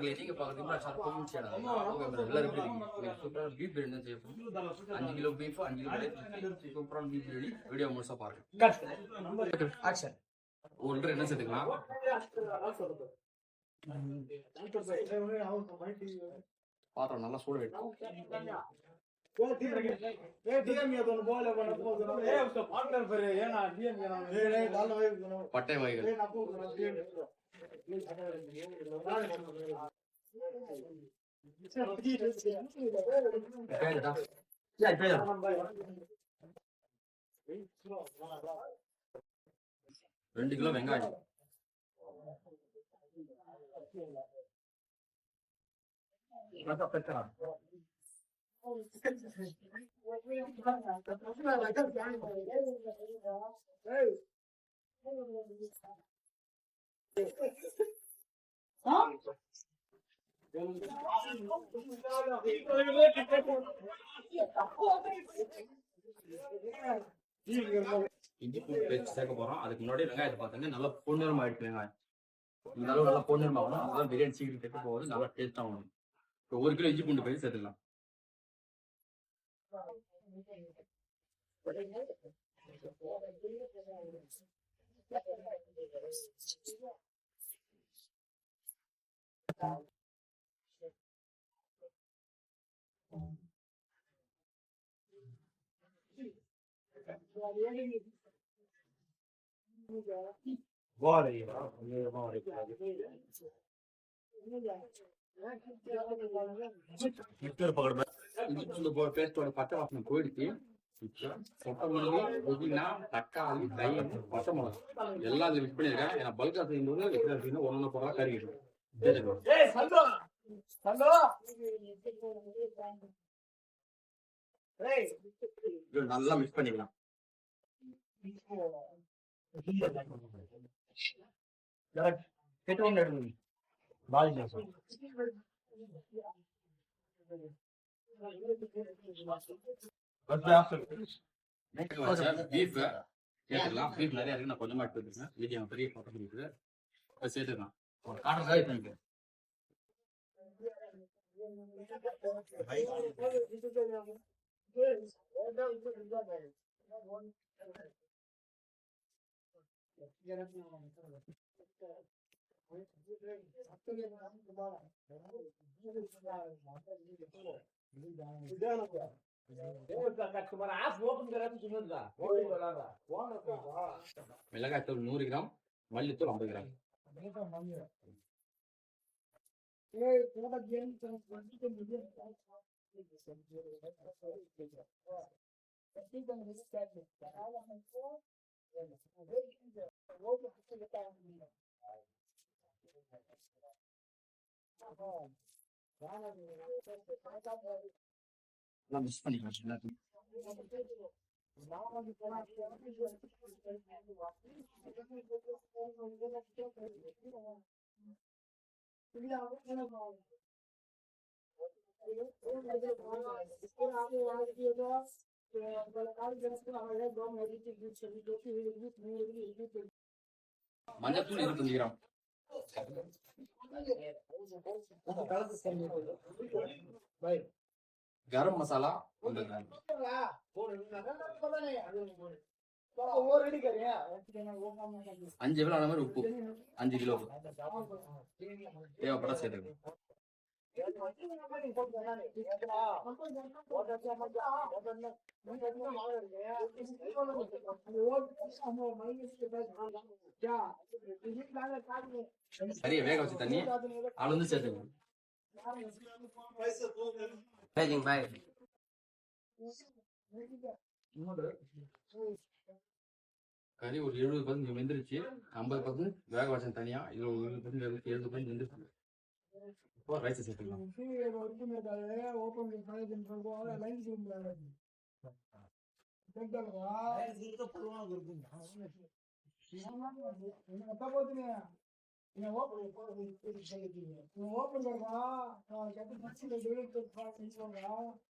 மக்களே நீங்க பாக்குறீங்களா சர்ப்பம் சேனல் எல்லாரும் எப்படி இருக்கீங்க சூப்பரான பீஃப் பிரியாணி தான் செய்யப்போம் அஞ்சு கிலோ பீஃப் அஞ்சு கிலோ சூப்பரான பீஃப் பிரியாணி வீடியோ முழுசா பாருங்க ஆக்ஷன் லிட்டர் என்ன சேர்த்துக்கலாம் பாத்திரம் நல்லா சூட வைக்கும் பட்டை வகைகள் பேருடா. ரெண்டு கிலோ வெங்காயம் இஞ்சி பூண்டு பேஸ்ட் சேர்க்க போறோம். அதுக்கு முன்னாடி வெங்காயத்தை பார்த்தீங்கன்னா நல்லா பொன்னிறமா ஆயிடுச்சு வெங்காயம் இந்த அளவு நல்லா பொன்னிறமா ஆகணும். அதுதான் பிரியாணி சீக்கிரம் கெட்டு போகுது. நல்லா டேஸ்ட் ஆகணும். இப்போ ஒரு கிலோ இஞ்சி பூண்டு பேஸ்ட் சேர்த்துக்கலாம். இஞ்சி பூண்டு பேஸ்டோட பச்சை வாசனை போயிடுச்சு கொத்தமல்லி புதினா தக்காளி தயிர் பச்சை மிளகா எல்லாம் மிக்ஸ் பண்ணியிருக்கேன் ஏன்னா பல்கா செய்யும்போது எப்படி இருக்குன்னு ஒன்று போடலாம் கறிக்கிடும் நல்லா மிக்ஸ் பண்ணிக்கலாம் பீஃப் நிறைய இருக்கு நான் கொஞ்சமா எடுத்து வச்சுருக்கேன் மீடியம் பெரிய பக்கம் இருக்குது. அதை சேர்த்துக்கலாம். ஒரு காட்டன் காய் தனிக்கு மிளகாய் தூள் நூறு கிராம் மல்லித்தூள் ஐம்பது கிராம் நான் மிஸ் பண்ணிக்கிறேன் எல்லாத்தையும் மஞ்சத்தூள் இருபத்தஞ்சு கிராம். கரம் மசாலா அஞ்சு கிலோ மாதிரி உப்பு அஞ்சு கிலோ தேவைப்பட சேர்த்துக்கணும் சரியா வேக வச்ச தண்ணி அளந்து சேர்த்துக்கணும் பேஜிங் பாய் கறி ஒரு எழுபது பர்சன்ட் வெந்துருச்சு ஐம்பது பர்சன்ட் வேக வச்சேன் தனியா இது ஒரு எழுபது பர்சன்ட் வேக எழுபது பர்சன்ட் வெந்துருச்சு இப்போ ரைஸ் சேர்த்துக்கலாம்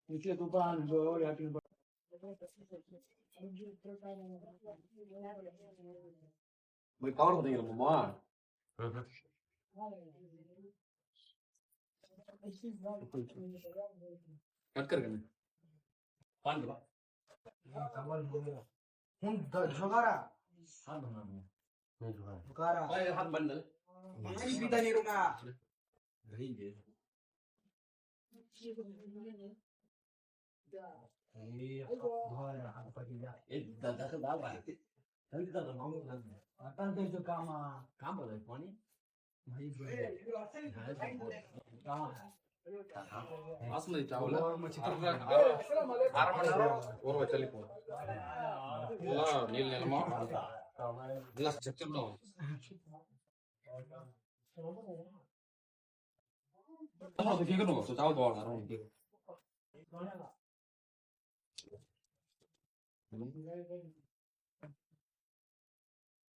નીચે દુકાન જો રેટિંગ પર போய் கவர் பண்ணிக்கிறோம்மா கட்கருங்க பாண்டுவா હું જુગારા જુગારા હાથ બંધ பாஸ்மதி சாவுல அரை மணி நேரம் ஊற வச்சல்லி போகும் நீள் நிலமா நல்லா செத்துடும் Sono di figo rosso, ciao buona, non dico.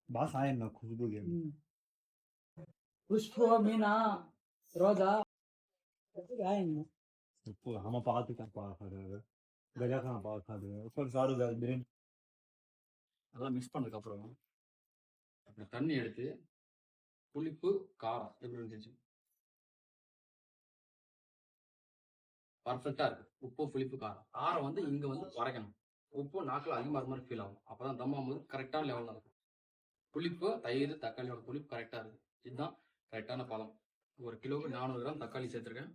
بس عين خوشبو گیم خوشبو مینا روزا عین خوشبو ہم پاس کا پاس کھا رہے گجا کا پاس کھا رہے اوپر சாரு பிரியாணி அதெல்லாம் மிக்ஸ் பண்ணதுக்கு அப்புறம் தண்ணி எடுத்து புளிப்பு காரம் எப்படி இருந்துச்சு பர்ஃபெக்டா இருக்கு. உப்பு புளிப்பு காரம். காரம் வந்து இங்க வந்து குறைக்கணும். உப்பு நாக்கில் அதிகமாக இருக்க மாதிரி ஃபீல் ஆகும். அப்பதான் தம்மா போது கரெக்டான லெவலில் இருக்கும். புளிப்பு தயிர் தக்காளியோட புளிப்பு கரெக்டாக இருக்கு. இதுதான் கரெக்டான பழம். ஒரு கிலோவுக்கு நானூறு கிராம் தக்காளி சேர்த்துருக்கேன்.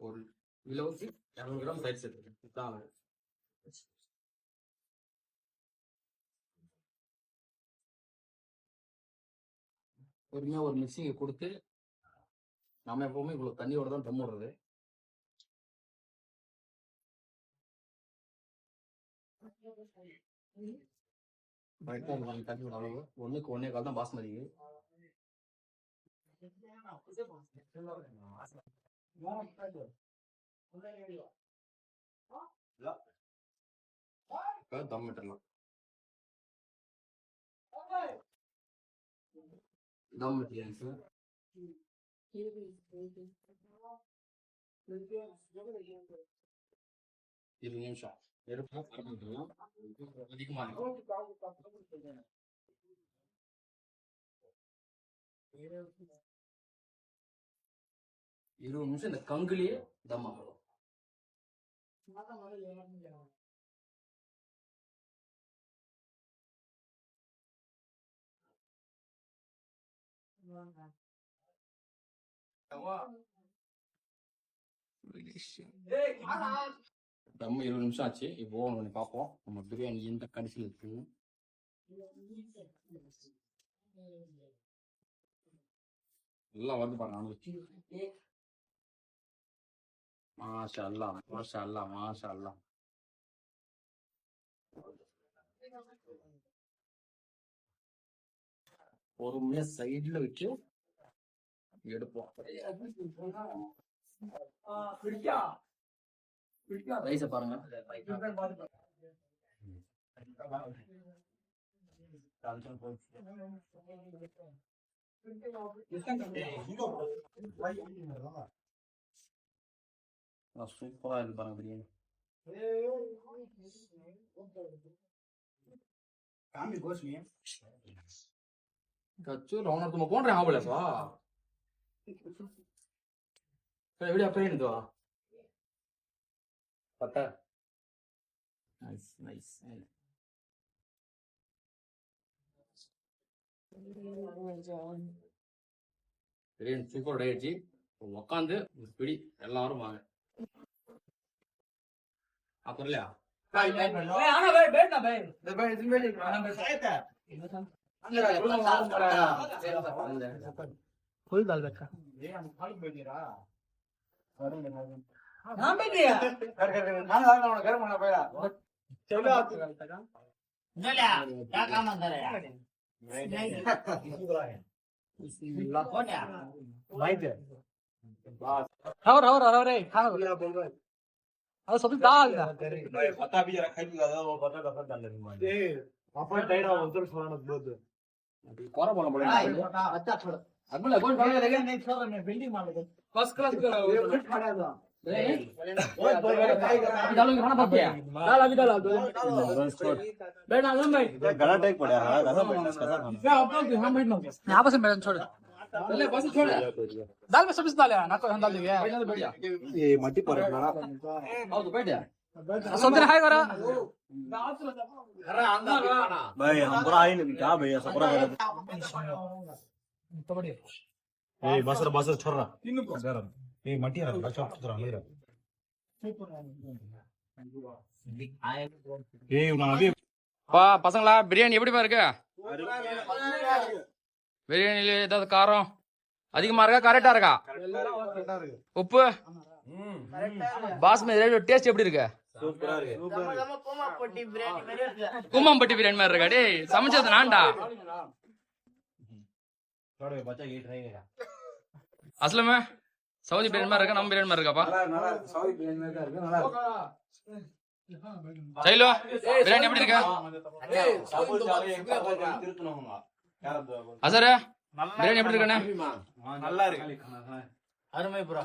ஒரு கிலோவுக்கு இரநூறு கிராம் தயிர் சேர்த்துருக்கேன். இதுதான் பொறுமையாக ஒரு மிக்சிங்கை கொடுத்து நம்ம எப்பவுமே இவ்வளோ தண்ணியோட தான் தம் விடுறது தண்ணி அளவு. ஒன்றுக்கு ஒன்றே கால் தான் இப்போ தம் விட்டுடலாம் விட்டுலாம் சார் இருபது நிமிஷம் அதிகமாக இருக்கும் இருபது நிமிஷம் இந்த கங்குலயே தம் ஆகணும் தம் இருபது நிமிஷம் ஆச்சு. இப்போ ஒன்று பார்ப்போம். நம்ம பிரியாணி எந்த கடைசியில் இருக்குன்னு. எல்லாம் வந்து பாருங்க அனுபவிச்சு மாஷா அல்லா மாஷா அல்லா மாஷா அல்லா பொறுமையா சைட்ல வச்சு எடுப்போம். ரைஸ பாருங்க. சூப்பரா இருக்கு பாருங்க பிரியாணி. காமி கோஷ்மியா கச்சு ரவுண்ட் நம்ம போன்றேன் ஆகலப்பா எப்படி அப்படியே இருந்துவா பத்தா. நைஸ் நைஸ் பிரியாணி சூப்பர் ஆயிடுச்சு. உட்காந்து ஒரு பிடி எல்லாரும் வாங்க. அப்புறம் இல்லையா? ಫುಲ್ ದಾಲ್ ಬೇಕಾ ಅವ್ರ ಅವ್ರ ಅವ್ರೇ ಅದು ಸ್ವಲ್ಪ ದಾಲ್ ಪತ್ತಾ ಬೀಜ ಖರೀದಿ ಪತ್ತಾ ಕಸ ದಾಲ್ ಅಪ್ಪ ಟೈರ್ ಒಂದು ಸ್ವಲ್ಪ कोरा बोला बोला अच्छा छोड़ अब कौन पढ़ने लगे नहीं छोड़ मैं बिल्डिंग मार लगे फ़र्स्ट क्लास का ये कुछ पढ़ा था भाई डालो भाई से छोड़ छोड़ दाल में सब्ज़ी ना हम डाल ये मट्टी पर बैठ सब्जी हाय करा भाई हम पूरा आई नहीं क्या भैया सब पूरा तो बढ़िया ए बसर बसर छोड़ रहा ए मट्टी रख अच्छा छोड़ रहा मेरा ए उना अभी பா பசங்களா பிரியாணி எப்படிப்பா இருக்கு பிரியாணில ஏதாவது காரம் அதிகமா இருக்கா கரெக்டா இருக்கா உப்பு பாஸ்மதி ரைஸோட டேஸ்ட் எப்படி இருக்கு? கூமாம்பட்டி பிரியாணி மாதிரி இருக்கா. டேய் சமைச்சது நான்டா. அஸ்லமே சவுதி பிரியாணி மாதிரி இருக்கா? நம்ம பிரியாணி மாதிரி இருக்காப்பா? சைலோ பிரியாணி எப்படி இருக்கா? அசரே பிரியாணி எப்படி இருக்கண்ணா? நல்லா இருக்கு. அருமை புறா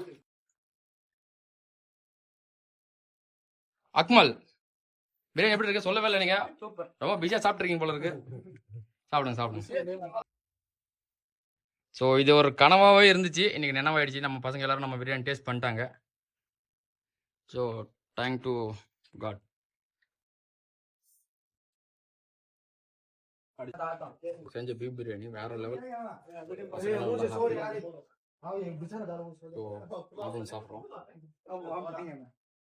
அக்மல் பிரியாணி எப்படி இருக்கு? சொல்லவே இல்லை நீங்க. ரொம்ப பிஸியா சாப்பிட்டுருக்கீங்க போல இருக்கு. சாப்பிடுங்க சாப்பிடுங்க. ஸோ இது ஒரு கனவாவே இருந்துச்சு. இன்னைக்கு நினைவாயிடுச்சு. நம்ம பசங்க எல்லாரும் நம்ம பிரியாணி டேஸ்ட் பண்ணிட்டாங்க. ஸோ தேங்க் டு காட் செஞ்ச பீஃப் பிரியாணி வேற லெவல் சாப்பிட்றோம்.